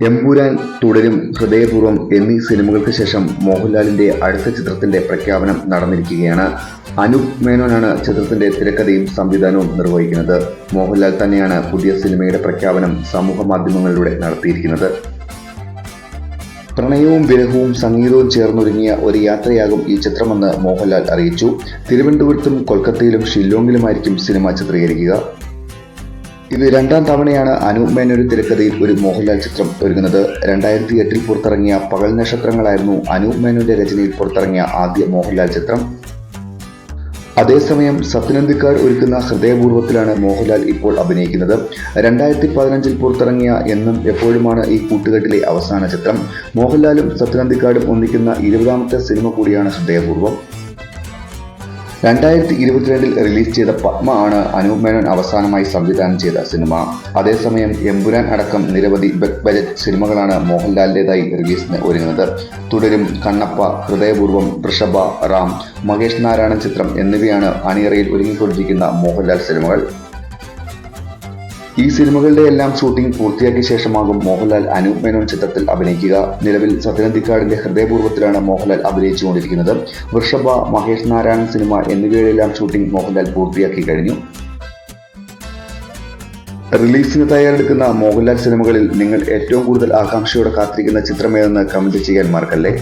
എമ്പുരാൻ തുടരും ഹൃദയപൂർവം എന്നീ സിനിമകൾക്ക് ശേഷം മോഹൻലാലിന്റെ അടുത്ത ചിത്രത്തിന്റെ പ്രഖ്യാപനം നടന്നിരിക്കുകയാണ്. അനൂപ് മേനോനാണ് ചിത്രത്തിന്റെ തിരക്കഥയും സംവിധാനവും നിർവഹിക്കുന്നത്. മോഹൻലാൽ തന്നെയാണ് പുതിയ സിനിമയുടെ പ്രഖ്യാപനം സമൂഹ മാധ്യമങ്ങളിലൂടെ നടത്തിയിരിക്കുന്നത്. പ്രണയവും വിരഹവും സംഗീതവും ചേർന്നൊരുങ്ങിയ ഒരു യാത്രയാകും ഈ ചിത്രമെന്ന് മോഹൻലാൽ അറിയിച്ചു. തിരുവനന്തപുരത്തും കൊൽക്കത്തയിലും ഷില്ലോങ്ങിലുമായിരിക്കും സിനിമ ചിത്രീകരിക്കുക. ഇത് രണ്ടാം തവണയാണ് അനൂപ് മേനൊരു തിരക്കഥയിൽ ഒരു മോഹൻലാൽ ചിത്രം ഒരുങ്ങുന്നത്. രണ്ടായിരത്തി എട്ടിൽ പുറത്തിറങ്ങിയ പകൽ നക്ഷത്രങ്ങളായിരുന്നു അനൂപ് മേനോന്റെ രചനയിൽ പുറത്തിറങ്ങിയ ആദ്യ മോഹൻലാൽ ചിത്രം. അതേസമയം സത്യനന്ദിക്കാർ ഒരുക്കുന്ന ഹൃദയപൂർവത്തിലാണ് മോഹൻലാൽ ഇപ്പോൾ അഭിനയിക്കുന്നത്. രണ്ടായിരത്തി പതിനഞ്ചിൽ പുറത്തിറങ്ങിയ എന്നും എപ്പോഴുമാണ് ഈ കൂട്ടുകെട്ടിലെ അവസാന ചിത്രം. മോഹൻലാലും സത്യനന്ദിക്കാടും ഒന്നിക്കുന്ന ഇരുപതാമത്തെ സിനിമ കൂടിയാണ് ഹൃദയപൂർവം. രണ്ടായിരത്തി ഇരുപത്തിരണ്ടിൽ റിലീസ് ചെയ്ത പത്മ ആണ് അനൂപ് മേനോൻ അവസാനമായി സംവിധാനം ചെയ്ത സിനിമ. അതേസമയം എമ്പുരാൻ അടക്കം നിരവധി ബിഗ് ബജറ്റ് സിനിമകളാണ് മോഹൻലാലിന്റെതായി റിലീസിന് ഒരുങ്ങുന്നത്. തുടരും കണ്ണപ്പ ഹൃദയപൂർവം വൃഷഭ റാം മഹേഷ് നാരായണൻ ചിത്രം എന്നിവയാണ് അണിയറയിൽ ഒരുങ്ങിക്കൊണ്ടിരിക്കുന്ന മോഹൻലാൽ സിനിമകൾ. ഈ സിനിമകളുടെ എല്ലാം ഷൂട്ടിംഗ് പൂർത്തിയാക്കിയ ശേഷമാകും മോഹൻലാൽ അനൂപ് മേനോൻ ചിത്രത്തിൽ അഭിനയിക്കുക. നിലവിൽ സത്യനന്ദിക്കാടിന്റെ ഹൃദയപൂർവത്തിലാണ് മോഹൻലാൽ അഭിനയിച്ചുകൊണ്ടിരിക്കുന്നത്. വൃഷഭ മഹേഷ് നാരായണൻ സിനിമ എന്നിവയുടെയെല്ലാം ഷൂട്ടിംഗ് മോഹൻലാൽ പൂർത്തിയാക്കി കഴിഞ്ഞു. റിലീസിന് തയ്യാറെടുക്കുന്ന മോഹൻലാൽ സിനിമകളിൽ നിങ്ങൾ ഏറ്റവും കൂടുതൽ ആകാംക്ഷയോടെ കാത്തിരിക്കുന്ന ചിത്രമേതെന്ന് കമന്റ് ചെയ്യാൻ മറക്കല്ലേ?